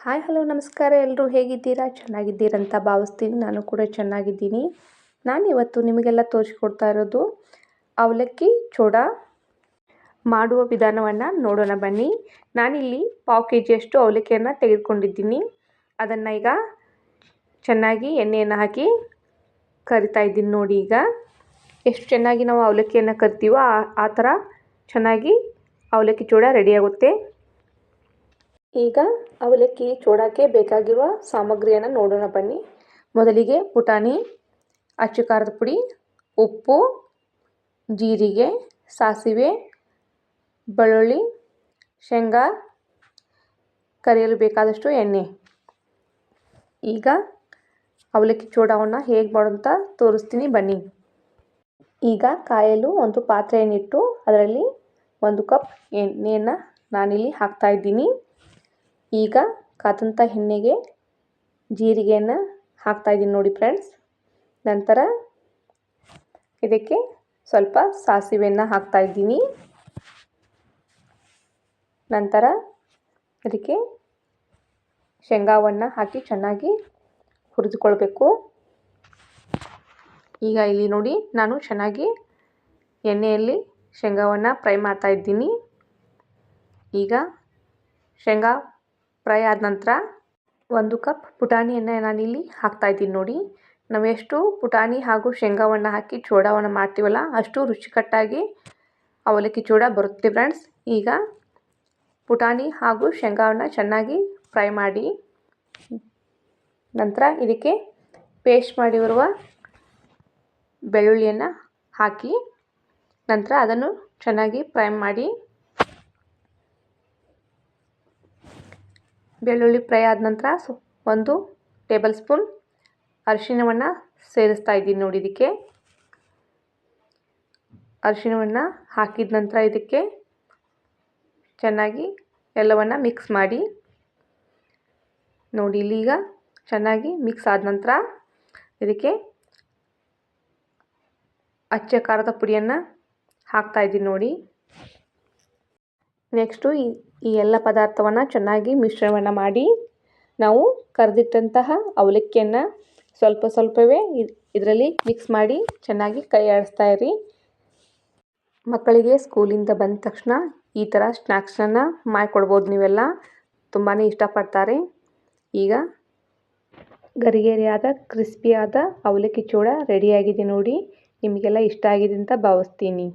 Hi, hello, ನಮಸ್ಕಾರ. ಎಲ್ಲರೂ ಹೇಗಿದ್ದೀರಾ? ಚೆನ್ನಾಗಿದ್ದೀರಂತ ಭಾವಿಸ್ತೀನಿ. ನಾನು ಕೂಡ ಚೆನ್ನಾಗಿದ್ದೀನಿ. ನಾನು ಇವತ್ತು ನಿಮಗೆಲ್ಲ ತೋರಿಸ್ಕೊಡ್ತಾ ಇರೋದು ಅವಲಕ್ಕಿ ಚೂಡ ಮಾಡುವ ವಿಧಾನವನ್ನು ನೋಡೋಣ ಬನ್ನಿ. ನಾನಿಲ್ಲಿ ಪಾವು ಕೆ ಜಿಯಷ್ಟು ಅವಲಕ್ಕಿಯನ್ನು ತೆಗೆದುಕೊಂಡಿದ್ದೀನಿ. ಅದನ್ನು ಈಗ ಚೆನ್ನಾಗಿ ಎಣ್ಣೆಯನ್ನು ಹಾಕಿ ಕರಿತಾ ಇದ್ದೀನಿ ನೋಡಿ ಈಗ. ಎಷ್ಟು ಚೆನ್ನಾಗಿ ನಾವು ಅವಲಕ್ಕಿಯನ್ನು ಕರಿತೀವೋ ಆ ಥರ ಚೆನ್ನಾಗಿ ಅವಲಕ್ಕಿ ಚೂಡ ರೆಡಿಯಾಗುತ್ತೆ ಈಗ ಅವಲಕ್ಕಿ ಚೂಡಕ್ಕೆ ಬೇಕಾಗಿರುವ ಸಾಮಗ್ರಿಯನ್ನು ನೋಡೋಣ ಬನ್ನಿ. ಮೊದಲಿಗೆ ಪುಟಾಣಿ ಅಚ್ಚು ಖಾರದ ಪುಡಿ, ಉಪ್ಪು, ಜೀರಿಗೆ, ಸಾಸಿವೆ, ಬೆಳ್ಳುಳ್ಳಿ, ಶೇಂಗಾ, ಕರಿಯಲು ಬೇಕಾದಷ್ಟು ಎಣ್ಣೆ. ಈಗ ಅವಲಕ್ಕಿ ಚೂಡವನ್ನು ಹೇಗೆ ಮಾಡೋಂತ ತೋರಿಸ್ತೀನಿ ಬನ್ನಿ. ಈಗ ಕಾಯಲು ಒಂದು ಪಾತ್ರೆಯನ್ನಿಟ್ಟು ಅದರಲ್ಲಿ ಒಂದು ಕಪ್ ಎಣ್ಣೆಯನ್ನು ನಾನಿಲ್ಲಿ ಹಾಕ್ತಾಯಿದ್ದೀನಿ ಈಗ ಕಾದಂಥ ಎಣ್ಣೆಗೆ ಜೀರಿಗೆಯನ್ನು ಹಾಕ್ತಾಯಿದ್ದೀನಿ ನೋಡಿ ಫ್ರೆಂಡ್ಸ್ ನಂತರ ಇದಕ್ಕೆ ಸ್ವಲ್ಪ ಸಾಸಿವೆಯನ್ನು ಹಾಕ್ತಾಯಿದ್ದೀನಿ ನಂತರ ಅದಕ್ಕೆ ಶೇಂಗಾವನ್ನು ಹಾಕಿ ಚೆನ್ನಾಗಿ ಹುರಿದುಕೊಳ್ಬೇಕು. ಈಗ ಇಲ್ಲಿ ನೋಡಿ ನಾನು ಚೆನ್ನಾಗಿ ಎಣ್ಣೆಯಲ್ಲಿ ಶೇಂಗಾವನ್ನು ಫ್ರೈ ಮಾಡ್ತಾಯಿದ್ದೀನಿ ಈಗ ಶೇಂಗಾ ಫ್ರೈ ಆದ ನಂತರ ಒಂದು ಕಪ್ ಪುಟಾಣಿಯನ್ನು ನಾನಿಲ್ಲಿ ಹಾಕ್ತಾಯಿದ್ದೀನಿ ನೋಡಿ. ನಾವು ಪುಟಾಣಿ ಹಾಗೂ ಶೇಂಗಾವನ್ನು ಹಾಕಿ ಚೂಡಾವನ್ನು ಮಾಡ್ತೀವಲ್ಲ ಅಷ್ಟು ರುಚಿಕಟ್ಟಾಗಿ ಅವಲಕ್ಕಿ ಚೂಡ ಬರುತ್ತೆ ಫ್ರೆಂಡ್ಸ್. ಈಗ ಪುಟಾಣಿ ಹಾಗೂ ಶೇಂಗಾವನ್ನು ಚೆನ್ನಾಗಿ ಫ್ರೈ ಮಾಡಿ ನಂತರ ಇದಕ್ಕೆ ಪೇಸ್ಟ್ ಮಾಡಿರುವ ಬೆಳ್ಳುಳ್ಳಿಯನ್ನು ಹಾಕಿ ನಂತರ ಅದನ್ನು ಚೆನ್ನಾಗಿ ಫ್ರೈ ಮಾಡಿ ಬೆಳ್ಳುಳ್ಳಿ ಫ್ರೈ ಆದ ನಂತರ ಒಂದು ಟೇಬಲ್ ಸ್ಪೂನ್ ಅರಿಶಿಣವನ್ನು ಸೇರಿಸ್ತಾ ಇದ್ದೀನಿ ನೋಡಿ ಇದಕ್ಕೆ. ಅರಿಶಿಣವನ್ನು ಹಾಕಿದ ನಂತರ ಇದಕ್ಕೆ ಚೆನ್ನಾಗಿ ಎಲ್ಲವನ್ನು ಮಿಕ್ಸ್ ಮಾಡಿ. ನೋಡಿ ಇಲ್ಲಿ ಈಗ ಚೆನ್ನಾಗಿ ಮಿಕ್ಸ್ ಆದ ನಂತರ ಇದಕ್ಕೆ ಅಚ್ಚ ಖಾರದ ಪುಡಿಯನ್ನು ಹಾಕ್ತಾಯಿದ್ದೀನಿ ನೋಡಿ. ನೆಕ್ಸ್ಟು ಈ ಈ ಎಲ್ಲ ಪದಾರ್ಥವನ್ನು ಚೆನ್ನಾಗಿ ಮಿಶ್ರಣವನ್ನು ಮಾಡಿ ನಾವು ಕರೆದಿಟ್ಟಂತಹ ಅವಲಕ್ಕಿಯನ್ನು ಸ್ವಲ್ಪ ಸ್ವಲ್ಪವೇ ಇದರಲ್ಲಿ ಮಿಕ್ಸ್ ಮಾಡಿ ಚೆನ್ನಾಗಿ ಕೈ ಆಡಿಸ್ತಾ ಇರಿ. ಮಕ್ಕಳಿಗೆ ಸ್ಕೂಲಿಂದ ಬಂದ ತಕ್ಷಣ ಈ ಥರ ಸ್ನ್ಯಾಕ್ಸನ್ನು ಮಾಡಿಕೊಡ್ಬೋದು ನೀವೆಲ್ಲ. ತುಂಬಾ ಇಷ್ಟಪಡ್ತಾರೆ. ಈಗ ಗರಿಗರಿಯಾದ ಕ್ರಿಸ್ಪಿಯಾದ ಅವಲಕ್ಕಿ ಚೂಡ ರೆಡಿಯಾಗಿದೆ ನೋಡಿ. ನಿಮಗೆಲ್ಲ ಇಷ್ಟ ಆಗಿದೆ ಅಂತ ಭಾವಿಸ್ತೀನಿ.